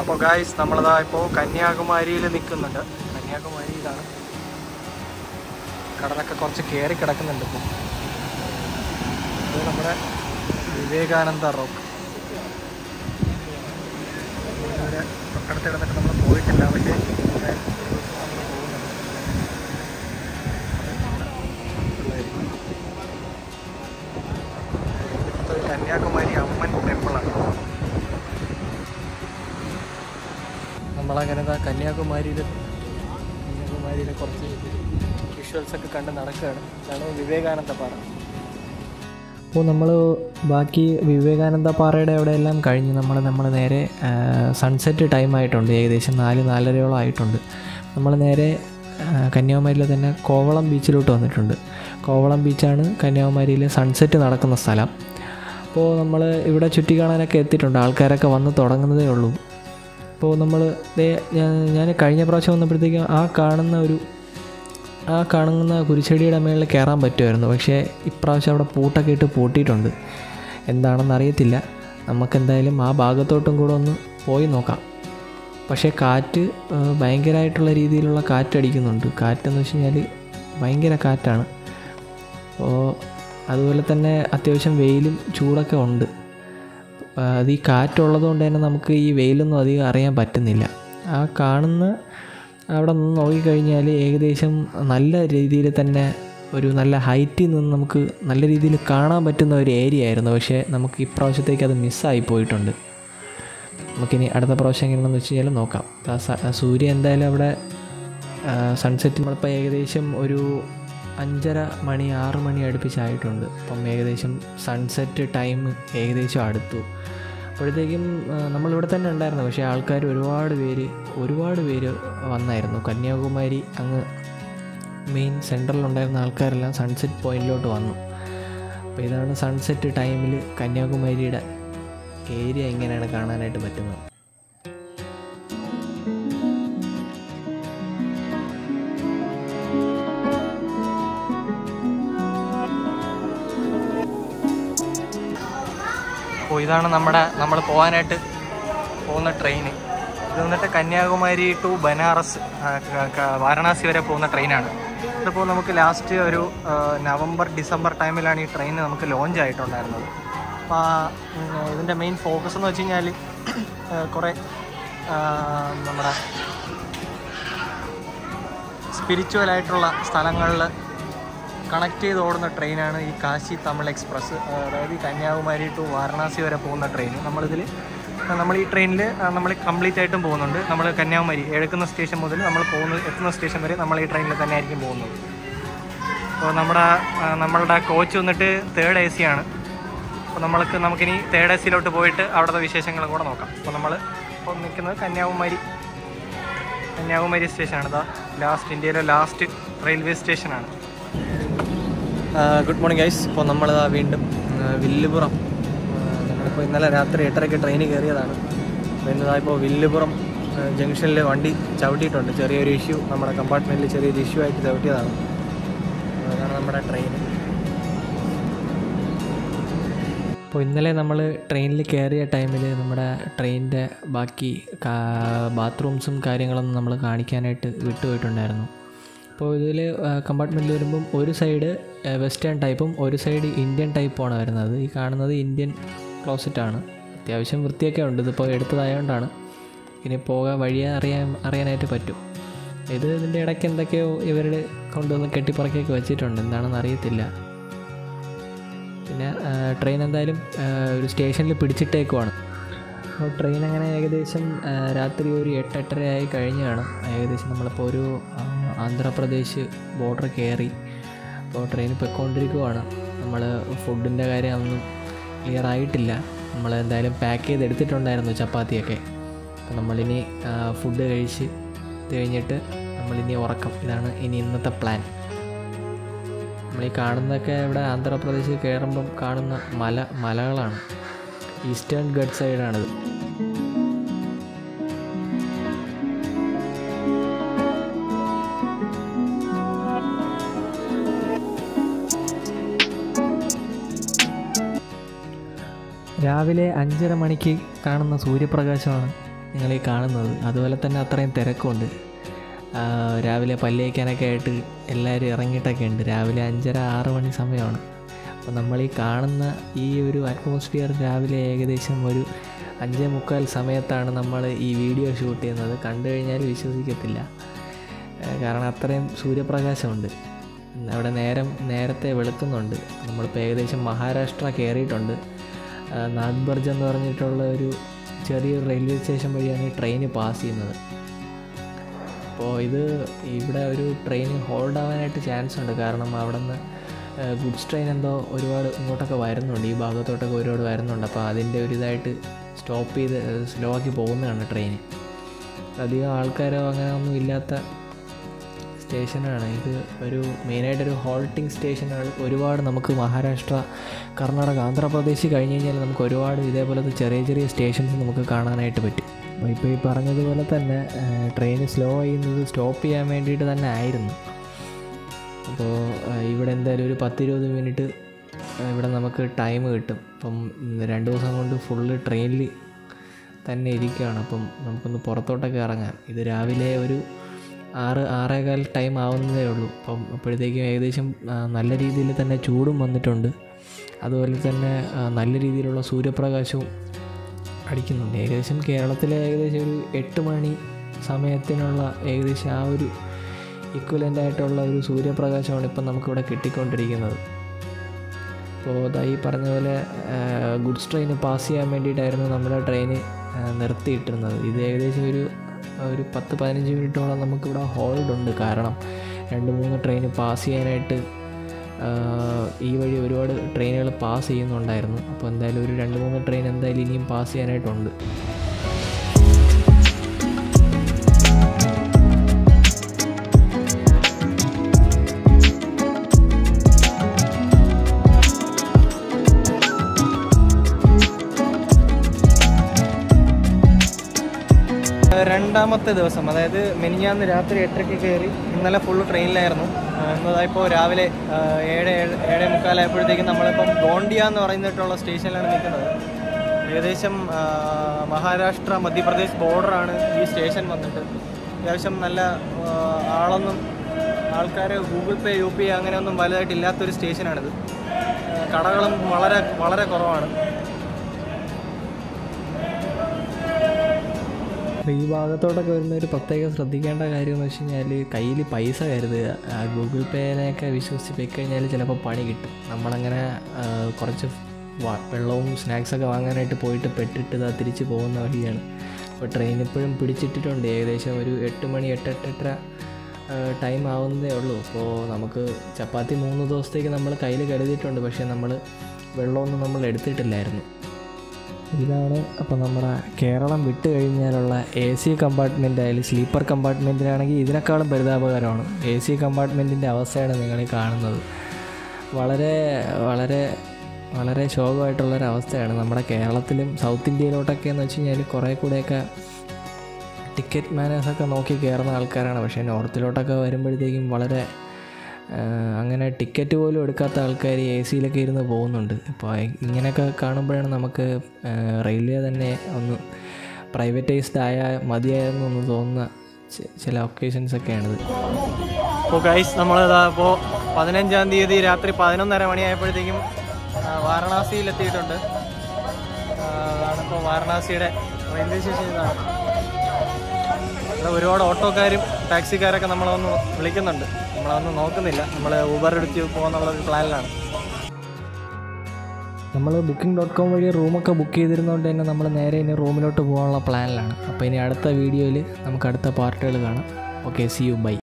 അപ്പോൾ ഗായ്സ് നമ്മളതാ ഇപ്പോൾ കന്യാകുമാരിയിൽ നിൽക്കുന്നുണ്ട്. കന്യാകുമാരി ഇതാണ്. കടലൊക്കെ കുറച്ച് കയറി കിടക്കുന്നുണ്ട് ഇപ്പോൾ ഇത് നമ്മുടെ വിവേകാനന്ദ റോക്ക് തൊട്ടടുത്ത് കിടന്നിട്ട് നമ്മൾ പോയിട്ടില്ല പക്ഷേ ദാ കന്യാകുമാരിയിൽ കന്യാകുമാരിയിലെ കുറച്ച് വിഷ്വൽസൊക്കെ കണ്ട് നടക്കുകയാണ്. ഇതാണ് വിവേകാനന്ദ പാറ അപ്പോൾ നമ്മൾ ബാക്കി വിവേകാനന്ദ പാറയുടെ അവിടെയെല്ലാം കഴിഞ്ഞ് നമ്മൾ നമ്മൾ നേരെ സൺസെറ്റ് ടൈം ആയിട്ടുണ്ട്. ഏകദേശം നാല് നാലരയോളം ആയിട്ടുണ്ട്. നമ്മൾ നേരെ കന്യാകുമാരിയിലെ തന്നെ കോവളം ബീച്ചിലോട്ട് വന്നിട്ടുണ്ട്. കോവളം ബീച്ചാണ് കന്യാകുമാരിയിലെ സൺസെറ്റ് നടക്കുന്ന സ്ഥലം. അപ്പോൾ നമ്മൾ ഇവിടെ ചുറ്റി കാണാനൊക്കെ എത്തിയിട്ടുണ്ട്. ആൾക്കാരൊക്കെ വന്ന് തുടങ്ങുന്നതേ ഉള്ളൂ. അപ്പോൾ നമ്മൾ ഞാൻ കഴിഞ്ഞ പ്രാവശ്യം വന്നപ്പോഴത്തേക്കും ആ കാണുന്ന ഒരു ആ കാണുന്ന കുരിച്ചെടിയുടെ മേളിൽ കയറാൻ പറ്റുമായിരുന്നു. പക്ഷേ ഇപ്രാവശ്യം അവിടെ പൂട്ടൊക്കെ ഇട്ട് പൂട്ടിയിട്ടുണ്ട്. എന്താണെന്ന് അറിയത്തില്ല. നമുക്കെന്തായാലും ആ ഭാഗത്തോട്ടും കൂടെ ഒന്ന് പോയി നോക്കാം. പക്ഷേ കാറ്റ് ഭയങ്കരമായിട്ടുള്ള രീതിയിലുള്ള കാറ്റടിക്കുന്നുണ്ട് കാറ്റെന്ന് വെച്ച് കഴിഞ്ഞാൽ ഭയങ്കര കാറ്റാണ്. അപ്പോൾ അതുപോലെ തന്നെ അത്യാവശ്യം വെയിലും ചൂടൊക്കെ ഉണ്ട്. അത് ഈ കാറ്റുള്ളത് കൊണ്ട് തന്നെ നമുക്ക് ഈ വെയിലൊന്നും അധികം അറിയാൻ പറ്റുന്നില്ല. ആ കാണുന്ന അവിടെ നിന്ന് നോക്കിക്കഴിഞ്ഞാൽ ഏകദേശം നല്ല രീതിയിൽ തന്നെ ഒരു നല്ല ഹൈറ്റിൽ നിന്ന് നമുക്ക് നല്ല രീതിയിൽ കാണാൻ പറ്റുന്ന ഒരു ഏരിയ ആയിരുന്നു. പക്ഷേ നമുക്ക് ഇപ്രാവശ്യത്തേക്ക് അത് മിസ്സായി പോയിട്ടുണ്ട്. നമുക്കിനി അടുത്ത പ്രാവശ്യം എങ്ങനെയാണെന്ന് വെച്ച് കഴിഞ്ഞാൽ നോക്കാം. സൂര്യൻ എന്തായാലും അവിടെ സൺസെറ്റ് നമ്മളിപ്പോൾ ഏകദേശം ഒരു അഞ്ചര മണി ആറ് മണി അടുപ്പിച്ചായിട്ടുണ്ട്. അപ്പം ഏകദേശം സൺസെറ്റ് ടൈം ഏകദേശം അടുത്തു. അപ്പോഴത്തേക്കും നമ്മളിവിടെ തന്നെ ഉണ്ടായിരുന്നു. പക്ഷേ ആൾക്കാർ ഒരുപാട് പേര് ഒരുപാട് പേര് വന്നായിരുന്നു. കന്യാകുമാരി അങ്ങ് മെയിൻ സെന്ററിലുണ്ടായിരുന്ന ആൾക്കാരെല്ലാം സൺസെറ്റ് പോയിന്റിലോട്ട് വന്നു. അപ്പോൾ ഇതാണ് സൺസെറ്റ് ടൈമിൽ കന്യാകുമാരിയുടെ ഏരിയ എങ്ങനെയാണ് കാണാനായിട്ട് പറ്റുന്നത്? അപ്പോൾ ഇതാണ് നമ്മുടെ നമ്മൾ പോകാനായിട്ട് പോകുന്ന ട്രെയിൻ ഇത് വന്നിട്ട് കന്യാകുമാരി ടു ബനാറസ് വാരണാസി വരെ പോകുന്ന ട്രെയിനാണ്. ഇതിപ്പോൾ നമുക്ക് ലാസ്റ്റ് ഒരു നവംബർ ഡിസംബർ ടൈമിലാണ് ഈ ട്രെയിൻ നമുക്ക് ലോഞ്ച് ആയിട്ടുണ്ടായിരുന്നത്. അപ്പോൾ ഇതിന്റെ മെയിൻ ഫോക്കസ് എന്ന് വെച്ച് കഴിഞ്ഞാൽ കുറേ നമ്മുടെ സ്പിരിച്വൽ ആയിട്ടുള്ള സ്ഥലങ്ങളിൽ കണക്ട് ചെയ്ത് ഓടുന്ന ട്രെയിനാണ് ഈ കാശി തമിഴ് എക്സ്പ്രസ് അതായത് കന്യാകുമാരി ടു വാരണാസി വരെ പോകുന്ന ട്രെയിൻ നമ്മളിതിൽ നമ്മൾ ഈ ട്രെയിനിൽ നമ്മൾ കംപ്ലീറ്റ് ആയിട്ടും പോകുന്നുണ്ട്. നമ്മൾ കന്യാകുമാരി എഴുക്കുന്ന സ്റ്റേഷൻ മുതൽ നമ്മൾ പോകുന്ന എത്തുന്ന സ്റ്റേഷൻ വരെ നമ്മൾ ഈ ട്രെയിനിൽ തന്നെ ആയിരിക്കും പോകുന്നത് അപ്പോൾ നമ്മുടെ നമ്മളുടെ കോച്ച് വന്നിട്ട് തേർഡ് എ സി ആണ്. അപ്പോൾ നമ്മൾക്ക് നമുക്കിനി തേർഡ് എ സിയിലോട്ട് പോയിട്ട് അവിടുത്തെ വിശേഷങ്ങളും കൂടെ നോക്കാം. അപ്പോൾ നമ്മൾ ഇപ്പോൾ നിൽക്കുന്നത് കന്യാകുമാരി കന്യാകുമാരി സ്റ്റേഷനാണ് ഇതാ ലാസ്റ്റ് ഇന്ത്യയിലെ ലാസ്റ്റ് റെയിൽവേ സ്റ്റേഷനാണ് ഗുഡ് മോർണിംഗ് ഗൈസ് ഇപ്പോൾ നമ്മൾ വീണ്ടും വില്ലുപുറം. ഞങ്ങളിപ്പോൾ ഇന്നലെ രാത്രി എട്ടരയ്ക്ക് ട്രെയിൻ കയറിയതാണ്. അപ്പോൾ ഇന്നതായിപ്പോൾ വില്ലുപുറം ജംഗ്ഷനിൽ വണ്ടി ചവിട്ടിയിട്ടുണ്ട്. ചെറിയൊരു ഇഷ്യൂ നമ്മുടെ കമ്പാർട്ട്മെന്റിൽ ചെറിയൊരു ഇഷ്യൂ ആയിട്ട് ചവിട്ടിയതാണ്. അതാണ് നമ്മുടെ ട്രെയിൻ അപ്പോൾ ഇന്നലെ നമ്മൾ ട്രെയിനിൽ കയറിയ ടൈമിൽ നമ്മുടെ ട്രെയിനിന്റെ ബാക്കി ബാത്റൂംസും കാര്യങ്ങളൊന്നും നമ്മൾ കാണിക്കാനായിട്ട് വിട്ടുപോയിട്ടുണ്ടായിരുന്നു. അപ്പോൾ ഇതിൽ കമ്പാർട്ട്മെന്റിൽ വരുമ്പം ഒരു സൈഡ് വെസ്റ്റേൺ ടൈപ്പും ഒരു സൈഡ് ഇന്ത്യൻ ടൈപ്പുമാണ് വരുന്നത്. ഈ കാണുന്നത് ഇന്ത്യൻ ക്ലോസറ്റാണ് അത്യാവശ്യം വൃത്തിയൊക്കെ ഉണ്ട്. ഇതിപ്പോൾ എടുത്തതായതുകൊണ്ടാണ് ഇനി പോകാൻ വഴിയെ അറിയാൻ അറിയാനായിട്ട് പറ്റും. ഇത് ഇതിന്റെ ഇടയ്ക്ക് എന്തൊക്കെയോ ഇവരുടെ കൊണ്ടുവന്ന് കെട്ടിപ്പറക്കിയൊക്കെ വെച്ചിട്ടുണ്ട്. എന്താണെന്ന് അറിയത്തില്ല. പിന്നെ ട്രെയിൻ എന്തായാലും ഒരു സ്റ്റേഷനിൽ പിടിച്ചിട്ടേക്കുവാണ്. അപ്പോൾ ട്രെയിൻ അങ്ങനെ ഏകദേശം രാത്രി ഒരു എട്ട് ആയി കഴിഞ്ഞാണ് ഏകദേശം നമ്മളിപ്പോൾ ഒരു ആന്ധ്രാപ്രദേശ് ബോർഡർ കയറി അപ്പോൾ ട്രെയിൻ പൊയ്ക്കൊണ്ടിരിക്കുവാണ്. നമ്മൾ ഫുഡിന്റെ കാര്യം ഒന്നും ക്ലിയർ ആയിട്ടില്ല. നമ്മൾ എന്തായാലും പാക്ക് ചെയ്ത് എടുത്തിട്ടുണ്ടായിരുന്നു ചപ്പാത്തിയൊക്കെ. അപ്പോൾ നമ്മളിനി ഫുഡ് കഴിച്ച് ഇത് കഴിഞ്ഞിട്ട് നമ്മളിനി ഉറക്കം. ഇതാണ് ഇനി ഇന്നത്തെ പ്ലാൻ നമ്മൾ ഈ കാണുന്നതൊക്കെ ഇവിടെ ആന്ധ്രാപ്രദേശിൽ കയറുമ്പം കാണുന്ന മല മലകളാണ്. ഈസ്റ്റേൺ ഗഡ് സൈഡാണിത് രാവിലെ അഞ്ചര മണിക്ക് കാണുന്ന സൂര്യപ്രകാശമാണ് നിങ്ങൾ ഈ കാണുന്നത്. അതുപോലെ തന്നെ അത്രയും തിരക്കുണ്ട് രാവിലെ പല്ലേക്കാനൊക്കെ ആയിട്ട് എല്ലാവരും ഇറങ്ങിയിട്ടൊക്കെ ഉണ്ട്. രാവിലെ അഞ്ചര ആറ് മണി സമയമാണ്. അപ്പോൾ നമ്മൾ ഈ കാണുന്ന ഈ ഒരു അറ്റ്മോസ്ഫിയർ രാവിലെ ഏകദേശം ഒരു അഞ്ചേ മുക്കാൽ സമയത്താണ് നമ്മൾ ഈ വീഡിയോ ഷൂട്ട് ചെയ്യുന്നത്. കണ്ടു കഴിഞ്ഞാൽ വിശ്വസിക്കത്തില്ല. കാരണം അത്രയും സൂര്യപ്രകാശമുണ്ട്. അവിടെ നേരം നേരത്തെ വെളുക്കുന്നുണ്ട്. നമ്മളിപ്പോൾ ഏകദേശം മഹാരാഷ്ട്ര കയറിയിട്ടുണ്ട്. നാഗ്ബർജ് എന്ന് പറഞ്ഞിട്ടുള്ള ഒരു ചെറിയ റെയിൽവേ സ്റ്റേഷൻ വഴിയാണ് ഈ ട്രെയിൻ പാസ് ചെയ്യുന്നത്. അപ്പോൾ ഇത് ഇവിടെ ഒരു ട്രെയിൻ ഹോൾഡ് ആവാനായിട്ട് ചാൻസ് ഉണ്ട്. കാരണം അവിടെ നിന്ന് ഗുഡ്സ് ട്രെയിൻ എന്തോ ഒരുപാട് ഇങ്ങോട്ടൊക്കെ വരുന്നുണ്ട്. ഈ ഭാഗത്തോട്ടൊക്കെ ഒരുപാട് വരുന്നുണ്ട്. അപ്പോൾ അതിന്റെ ഒരു ഇതായിട്ട് സ്റ്റോപ്പ് ചെയ്ത് സ്ലോ ആക്കി പോകുന്നതാണ് ട്രെയിൻ അധികം ആൾക്കാരോ അങ്ങനെ ഒന്നും ഇല്ലാത്ത സ്റ്റേഷനാണ് ഇത് ഒരു മെയിനായിട്ടൊരു ഹോൾട്ടിംഗ് സ്റ്റേഷനാണ് ഒരുപാട് നമുക്ക് മഹാരാഷ്ട്ര കർണാടക ആന്ധ്രാപ്രദേശ് കഴിഞ്ഞ് കഴിഞ്ഞാൽ നമുക്ക് ഒരുപാട് ഇതേപോലത്തെ ചെറിയ ചെറിയ സ്റ്റേഷൻസ് നമുക്ക് കാണാനായിട്ട് പറ്റും. ഇപ്പോൾ ഈ പറഞ്ഞതുപോലെ തന്നെ ട്രെയിൻ സ്ലോ ചെയ്യുന്നത് സ്റ്റോപ്പ് ചെയ്യാൻ വേണ്ടിയിട്ട് തന്നെ ആയിരുന്നു. അപ്പോൾ ഇവിടെ എന്തായാലും ഒരു പത്തിരുപത് മിനിറ്റ് ഇവിടെ നമുക്ക് ടൈം കിട്ടും. അപ്പം രണ്ട് ദിവസം കൊണ്ട് ഫുള്ള് ട്രെയിനിൽ തന്നെ ഇരിക്കുകയാണ്. അപ്പം നമുക്കൊന്ന് പുറത്തോട്ടൊക്കെ ഇറങ്ങാം. ഇത് രാവിലെ ഒരു ആറ് ആറേകാൽ ടൈം ആവുന്നതേ ഉള്ളൂ. അപ്പം അപ്പോഴത്തേക്കും ഏകദേശം നല്ല രീതിയിൽ തന്നെ ചൂടും വന്നിട്ടുണ്ട്. അതുപോലെ തന്നെ നല്ല രീതിയിലുള്ള സൂര്യപ്രകാശവും അടിക്കുന്നുണ്ട്. ഏകദേശം കേരളത്തിലെ ഏകദേശം ഒരു എട്ട് മണി സമയത്തിനുള്ള ഏകദേശം ആ ഒരു ഇക്വലന്റ് ആയിട്ടുള്ള ഒരു സൂര്യപ്രകാശമാണ് ഇപ്പം നമുക്കിവിടെ കിട്ടിക്കൊണ്ടിരിക്കുന്നത്. അപ്പോൾ ഈ പറഞ്ഞ പോലെ ഗുഡ്സ് ട്രെയിൻ പാസ് ചെയ്യാൻ വേണ്ടിയിട്ടായിരുന്നു നമ്മുടെ ട്രെയിൻ നിർത്തിയിട്ടിരുന്നത്. ഇത് ഏകദേശം ഒരു ഒരു പത്ത് പതിനഞ്ച് മിനിറ്റോളം നമുക്കിവിടെ ഹോൾഡ് ഉണ്ട് കാരണം രണ്ട് മൂന്ന് ട്രെയിൻ പാസ് ചെയ്യാനായിട്ട് ഈ വഴി ഒരുപാട് ട്രെയിനുകൾ പാസ് ചെയ്യുന്നുണ്ടായിരുന്നു. അപ്പോൾ എന്തായാലും ഒരു രണ്ട് മൂന്ന് ട്രെയിൻ എന്തായാലും ഇനിയും പാസ് ചെയ്യാനായിട്ടുണ്ട്. രണ്ടാമത്തെ ദിവസം അതായത് മെനിഞ്ഞാന്ന് രാത്രി എട്ടരയ്ക്ക് കയറി ഇന്നലെ ഫുള്ള് ട്രെയിനിലായിരുന്നു എന്നതായിപ്പോൾ രാവിലെ ഏഴ് ഏഴ് മുക്കാലായപ്പോഴത്തേക്കും നമ്മളിപ്പം ഗോണ്ടിയ എന്ന് പറയുന്നിട്ടുള്ള സ്റ്റേഷനിലാണ് നിൽക്കുന്നത്. ഏകദേശം മഹാരാഷ്ട്ര മധ്യപ്രദേശ് ബോർഡറാണ് ഈ സ്റ്റേഷൻ വന്നിട്ട്. അത്യാവശ്യം നല്ല ആളൊന്നും ആൾക്കാർ ഗൂഗിൾ പേ യു പി അങ്ങനെയൊന്നും വലുതായിട്ട് ഇല്ലാത്തൊരു സ്റ്റേഷനാണിത് കടകളും വളരെ വളരെ കുറവാണ്. അപ്പോൾ ഈ ഭാഗത്തോട്ടൊക്കെ വരുന്ന ഒരു പ്രത്യേകം ശ്രദ്ധിക്കേണ്ട കാര്യം എന്ന് വെച്ച് കഴിഞ്ഞാൽ കയ്യിൽ പൈസ കരുതുക. ഗൂഗിൾ പേനെയൊക്കെ വിശ്വസിച്ച് പോയി കഴിഞ്ഞാൽ ചിലപ്പോൾ പണി കിട്ടും. നമ്മളങ്ങനെ കുറച്ച് വെള്ളവും സ്നാക്സൊക്കെ വാങ്ങാനായിട്ട് പോയിട്ട് പെട്ടിട്ട് ഇതാ തിരിച്ച് പോകുന്ന വഴിയാണ്. അപ്പോൾ ട്രെയിൻ ഇപ്പോഴും പിടിച്ചിട്ടിട്ടുണ്ട്. ഏകദേശം ഒരു എട്ട് മണി എട്ട് എട്ടെട്ടര ടൈം ആവുന്നതേ ഉള്ളൂ. അപ്പോൾ നമുക്ക് ചപ്പാത്തി മൂന്ന് ദിവസത്തേക്ക് നമ്മൾ കയ്യിൽ കരുതിയിട്ടുണ്ട്. പക്ഷേ നമ്മൾ വെള്ളമൊന്നും നമ്മൾ എടുത്തിട്ടില്ലായിരുന്നു. ഇതാണ് അപ്പോൾ നമ്മുടെ കേരളം വിട്ട് കഴിഞ്ഞാലുള്ള എ സി കമ്പാർട്ട്മെന്റ് ആയാലും സ്ലീപ്പർ കമ്പാർട്ട്മെന്റിലാണെങ്കിൽ ഇതിനേക്കാളും പരിതാപകരമാണ്. എ സി കമ്പാർട്ട്മെന്റിന്റെ അവസ്ഥയാണ് നിങ്ങൾ കാണുന്നത്. വളരെ വളരെ വളരെ ശോകമായിട്ടുള്ളൊരവസ്ഥയാണ് നമ്മുടെ കേരളത്തിലും സൗത്ത് ഇന്ത്യയിലോട്ടൊക്കെ എന്ന് വെച്ച് കഴിഞ്ഞാൽ കുറേ കൂടെയൊക്കെ ടിക്കറ്റ് മാനേഴ്സൊക്കെ നോക്കി കയറുന്ന ആൾക്കാരാണ്. പക്ഷേ നോർത്തിലോട്ടൊക്കെ വരുമ്പോഴത്തേക്കും വളരെ അങ്ങനെ ടിക്കറ്റ് പോലും എടുക്കാത്ത ആൾക്കാർ എ സിയിലൊക്കെ ഇരുന്ന് പോകുന്നുണ്ട്. അപ്പോൾ ഇങ്ങനെയൊക്കെ കാണുമ്പോഴാണ് നമുക്ക് റെയിൽവേ തന്നെ ഒന്ന് പ്രൈവറ്റൈസ്ഡ് ആയ മതിയായിരുന്നു എന്ന് തോന്നുന്ന ചില ഒക്കേഷൻസ് ഒക്കെയാണിത്. അപ്പോൾ ഗൈസ് നമ്മളിതാ ഇപ്പോൾ പതിനഞ്ചാം തീയതി രാത്രി പതിനൊന്നര മണിയായപ്പോഴത്തേക്കും വാരണാസിയിലെത്തിയിട്ടുണ്ട്. അതാണിപ്പോൾ വാരണാസിയുടെ റെയിൽവേ ഇതാണ് ഇവിടെ ഒരുപാട് ഓട്ടോക്കാരും ടാക്സിക്കാരൊക്കെ നമ്മളൊന്ന് വിളിക്കുന്നുണ്ട്. നമ്മളതൊന്നും നോക്കുന്നില്ല. നമ്മൾ ഊബർ എടുത്ത് പോകുന്നുള്ള ഒരു പ്ലാനിലാണ്. നമ്മൾ ബുക്കിംഗ് ഡോട്ട് കോം വഴി റൂമൊക്കെ ബുക്ക് ചെയ്തിരുന്നതുകൊണ്ട് തന്നെ നമ്മൾ നേരെ ഇനി റൂമിലോട്ട് പോകാനുള്ള പ്ലാനിലാണ്. അപ്പോൾ ഇനി അടുത്ത വീഡിയോയിൽ നമുക്ക് അടുത്ത പാർട്ടുകൾ കാണാം. Okay C U by